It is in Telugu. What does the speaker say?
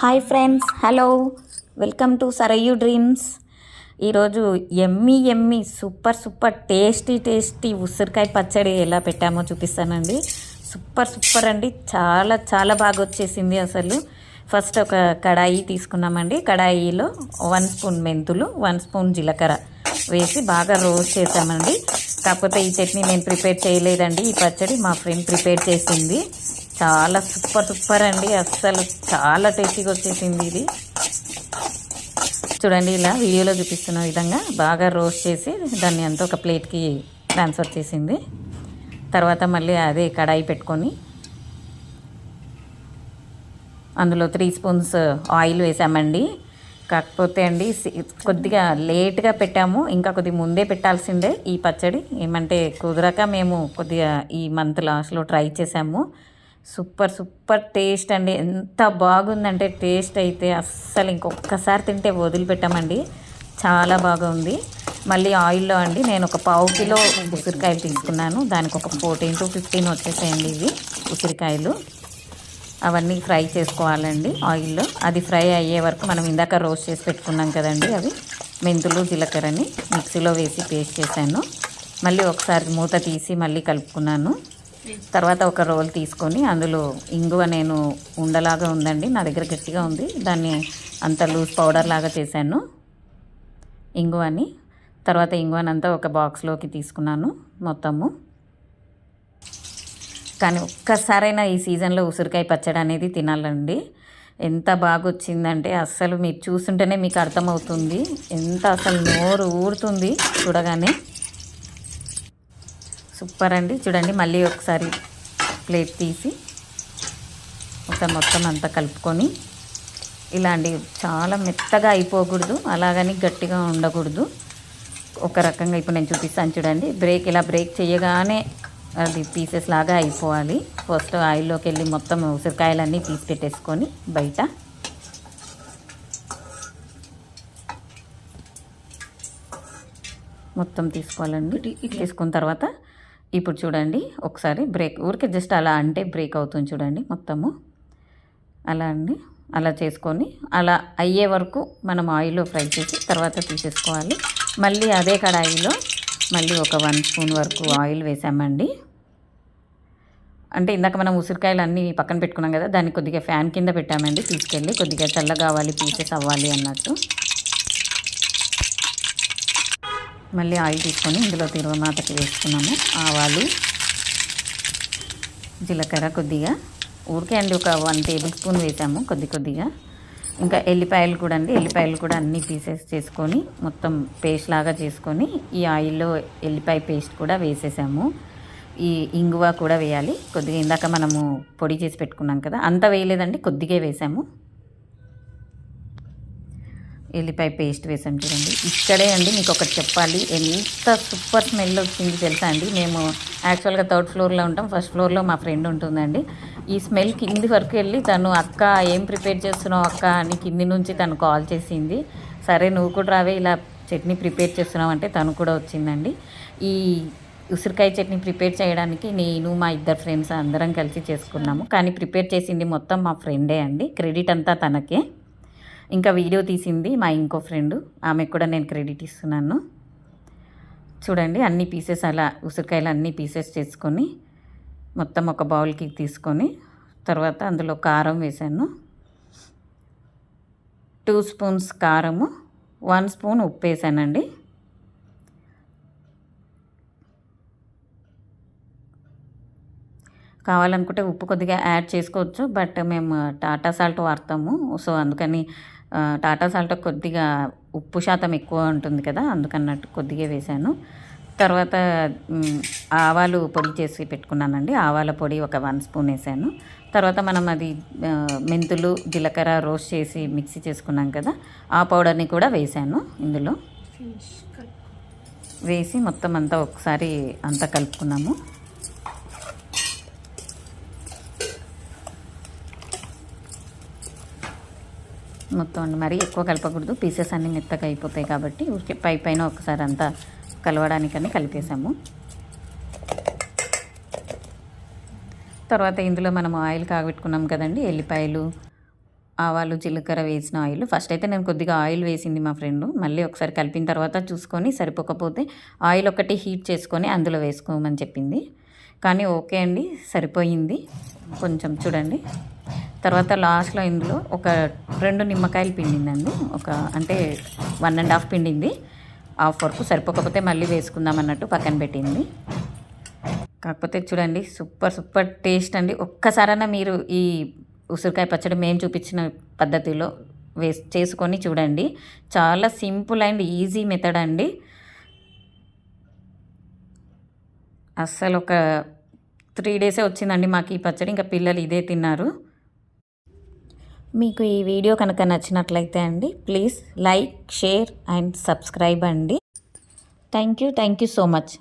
Hi friends hello welcome to Sarayu dreams ఈరోజు yummy yummy super super tasty tasty ఉసిరికాయ పచ్చడి ఎలా పెట్టామో చూపిస్తానండి. సూపర్ సూపర్ అండి. చాలా చాలా బాగా వచ్చేసింది అసలు. ఫస్ట్ ఒక కడాయి తీసుకున్నామండి. కడాయిలో వన్ స్పూన్ మెంతులు వన్ స్పూన్ జీలకర్ర వేసి బాగా రోస్ట్ చేసామండి. కాకపోతే ఈ చట్నీ నేను ప్రిపేర్ చేయలేదండి. ఈ పచ్చడి మా ఫ్రెండ్ ప్రిపేర్ చేసింది. చాలా సూపర్ సూపర్ అండి. అస్సలు చాలా టేస్టీగా వచ్చేసింది ఇది. చూడండి ఇలా వీడియోలో చూపిస్తున్న విధంగా బాగా రోస్ట్ చేసి దాన్ని అంతా ఒక ప్లేట్కి ట్రాన్స్ఫర్ చేసింది. తర్వాత మళ్ళీ అదే కడాయి పెట్టుకొని అందులో త్రీ స్పూన్స్ ఆయిల్ వేసామండి. కాకపోతే అండి సి- కొద్దిగా లేట్గా పెట్టాము. ఇంకా కొద్దిగా ముందే పెట్టాల్సిందే ఈ పచ్చడి. ఏమంటే కుదరక మేము కొద్దిగా ఈ మంత్ లాస్ట్లో ట్రై చేసాము. సూపర్ సూపర్ టేస్ట్ అండి. ఎంత బాగుందంటే టేస్ట్ అయితే అస్సలు ఇంకొకసారి తింటే వదిలిపెట్టామండి. చాలా బాగుంది. మళ్ళీ ఆయిల్లో అండి నేను ఒక పావు కిలో ఉసిరికాయలు తీసుకున్నాను. దానికి ఒక ఫోర్టీన్ టు ఫిఫ్టీన్ వచ్చేసాయండి ఇవి ఉసిరికాయలు. అవన్నీ ఫ్రై చేసుకోవాలండి ఆయిల్లో. అది ఫ్రై అయ్యే వరకు మనం ఇందాక రోస్ట్ చేసి పెట్టుకున్నాం కదండి అవి. మెంతులు జీలకర్రని మిక్సీలో వేసి పేస్ట్ చేశాను. మళ్ళీ ఒకసారి మూత తీసి మళ్ళీ కలుపుకున్నాను. తర్వాత ఒక రోల్ తీసుకొని అందులో ఇంగువ నేను ఉండలాగా ఉందండి నా దగ్గర గట్టిగా ఉంది. దాన్ని అంత లూజ్ పౌడర్ లాగా చేశాను ఇంగువని. తర్వాత ఇంగువనంతా ఒక బాక్స్లోకి తీసుకున్నాను మొత్తము. కానీ ఒక్కసారైనా ఈ సీజన్లో ఉసిరికాయ పచ్చడి అనేది తినాలండి. ఎంత బాగా వచ్చిందంటే అస్సలు మీరు చూస్తుంటేనే మీకు అర్థమవుతుంది. ఎంత అసలు నోరు ఊరుతుంది చూడగానే. సూపర్ అండి. చూడండి మళ్ళీ ఒకసారి ప్లేట్ తీసి ఒకసారి మొత్తం అంతా కలుపుకొని ఇలాంటి చాలా మెత్తగా అయిపోకూడదు అలాగని గట్టిగా ఉండకూడదు. ఒక రకంగా ఇప్పుడు నేను చూపిస్తాను చూడండి. బ్రేక్ ఇలా బ్రేక్ చేయగానే అది పీసెస్ లాగా అయిపోవాలి. ఫస్ట్ ఆయిల్లోకి వెళ్ళి మొత్తం ఉసిరికాయలన్నీ తీసి పెట్టేసుకొని బయట మొత్తం తీసుకోవాలండి. తీసుకున్న తర్వాత ఇప్పుడు చూడండి ఒకసారి బ్రేక్ ఊరికే జస్ట్ అలా అంటే బ్రేక్ అవుతుంది చూడండి మొత్తము. అలా అండి అలా చేసుకొని అలా అయ్యే వరకు మనం ఆయిల్లో ఫ్రై చేసి తర్వాత తీసేసుకోవాలి. మళ్ళీ అదే కడాయిలో మళ్ళీ ఒక వన్ స్పూన్ వరకు ఆయిల్ వేసామండి. అంటే ఇందాక మనం ఉసిరికాయలు అన్నీ పక్కన పెట్టుకున్నాం కదా దాన్ని కొద్దిగా ఫ్యాన్ కింద పెట్టామండి తీసుకెళ్ళి కొద్దిగా చల్లగా అవ్వాలి పీసెస్ అవ్వాలి అన్నట్టు. మళ్ళీ ఆయిల్ తీసుకొని ఇందులో తిరువమాతకి వేసుకున్నాము. ఆవాలు జీలకర్ర కొద్దిగా. ఊరికే అండి ఒక వన్ టేబుల్ స్పూన్ వేసాము కొద్ది కొద్దిగా. ఇంకా ఎల్లిపాయలు కూడా అండి ఎల్లిపాయలు కూడా అన్ని పీసెస్ చేసుకొని మొత్తం పేస్ట్ లాగా చేసుకొని ఈ ఆయిల్లో ఎల్లిపాయ పేస్ట్ కూడా వేసేసాము. ఈ ఇంగువ కూడా వేయాలి. కొద్దిగా ఇందాక మనము పొడి చేసి పెట్టుకున్నాం కదా అంత వేయలేదండి కొద్దిగా వేసాము. ఎల్లిపాయ పేస్ట్ వేసాం చూడండి. ఇక్కడే అండి మీకు ఒకటి చెప్పాలి. ఎంత సూపర్ స్మెల్ వచ్చింది తెలుసా అండి? మేము యాక్చువల్గా థర్డ్ ఫ్లోర్లో ఉంటాం. ఫస్ట్ ఫ్లోర్లో మా ఫ్రెండ్ ఉంటుందండి. ఈ స్మెల్ కింది వరకు వెళ్ళి తను అక్క ఏం ప్రిపేర్ చేస్తున్నావు అక్క? అని కింది నుంచి తను కాల్ చేసింది. సరే నువ్వు కూడా రావే ఇలా చట్నీ ప్రిపేర్ చేస్తున్నావు అంటే తను కూడా వచ్చిందండి. ఈ ఉసిరికాయ చట్నీ ప్రిపేర్ చేయడానికి నేను మా ఇద్దరు ఫ్రెండ్స్ అందరం కలిసి చేసుకున్నాము. కానీ ప్రిపేర్ చేసింది మొత్తం మా ఫ్రెండే అండి. క్రెడిట్ అంతా తనకే. ఇంకా వీడియో తీసింది మా ఇంకో ఫ్రెండ్. ఆమెకు కూడా నేను క్రెడిట్ ఇస్తున్నాను. చూడండి అన్ని పీసెస్ అలా ఉసిరికాయలు అన్ని పీసెస్ చేసుకొని మొత్తం ఒక బౌల్కి తీసుకొని తర్వాత అందులో కారం వేసాను టూ స్పూన్స్ కారము వన్ స్పూన్ ఉప్పు వేసానండి కావాలనుకుంటే ఉప్పు కొద్దిగా యాడ్ చేసుకోవచ్చు బట్ మేము టాటా సాల్ట్ వాడతాము. సో అందుకని టాటా సాల్ట్ కొద్దిగా ఉప్పు శాతం ఎక్కువ ఉంటుంది కదా అందుకన్నట్టు కొద్దిగా వేసాను తర్వాత ఆవాలు పొడి చేసి పెట్టుకున్నానండి. ఆవాల పొడి ఒక వన్ స్పూన్ వేసాను తర్వాత మనం అది మెంతులు జీలకర్ర రోస్ట్ చేసి మిక్సీ చేసుకున్నాం కదా ఆ పౌడర్ని కూడా వేసాను ఇందులో. వేసి మొత్తం అంతా ఒకసారి అంతా కలుపుకున్నాము. మొత్తం అండి. మరీ ఎక్కువ కలపకూడదు. పీసెస్ అన్నీ మెత్తగా అయిపోతాయి కాబట్టి ఊరికే పై పైన ఒకసారి అంతా కలవడానికని కలిపేసాము. తర్వాత ఇందులో మనం ఆయిల్ కాగబెట్టుకున్నాం కదండి. ఎల్లిపాయలు ఆవాలు జీలకర్ర వేసిన ఆయిల్. ఫస్ట్ అయితే నేను కొద్దిగా ఆయిల్ వేసింది మా ఫ్రెండ్. మళ్ళీ ఒకసారి కలిపిన తర్వాత చూసుకొని సరిపోకపోతే ఆయిల్ ఒకటి హీట్ చేసుకొని అందులో వేసుకోమని చెప్పింది. కానీ ఓకే అండి సరిపోయింది. కొంచెం చూడండి. తర్వాత లాస్ట్లో ఇందులో ఒక రెండు నిమ్మకాయలు పిండిందండి. ఒక అంటే వన్ అండ్ హాఫ్ పిండింది. హాఫ్ వరకు సరిపోకపోతే మళ్ళీ వేసుకుందాం అన్నట్టు పక్కన పెట్టింది. కాకపోతే చూడండి సూపర్ సూపర్ టేస్ట్ అండి. ఒక్కసారైనా మీరు ఈ ఉసిరికాయ పచ్చడి మేము చూపించిన పద్ధతిలో వేస్ చేసుకొని చూడండి. చాలా సింపుల్ అండ్ ఈజీ మెథడ్ అండి. అస్సలు ఒక త్రీ డేసే వచ్చిందండి మాకు ఈ పచ్చడి ఇంకా పిల్లలు ఇదే తిన్నారు. మీకు ఈ వీడియో కనుక నచ్చినట్లయితే అండి please like share and subscribe అండి. Thank you thank you so much.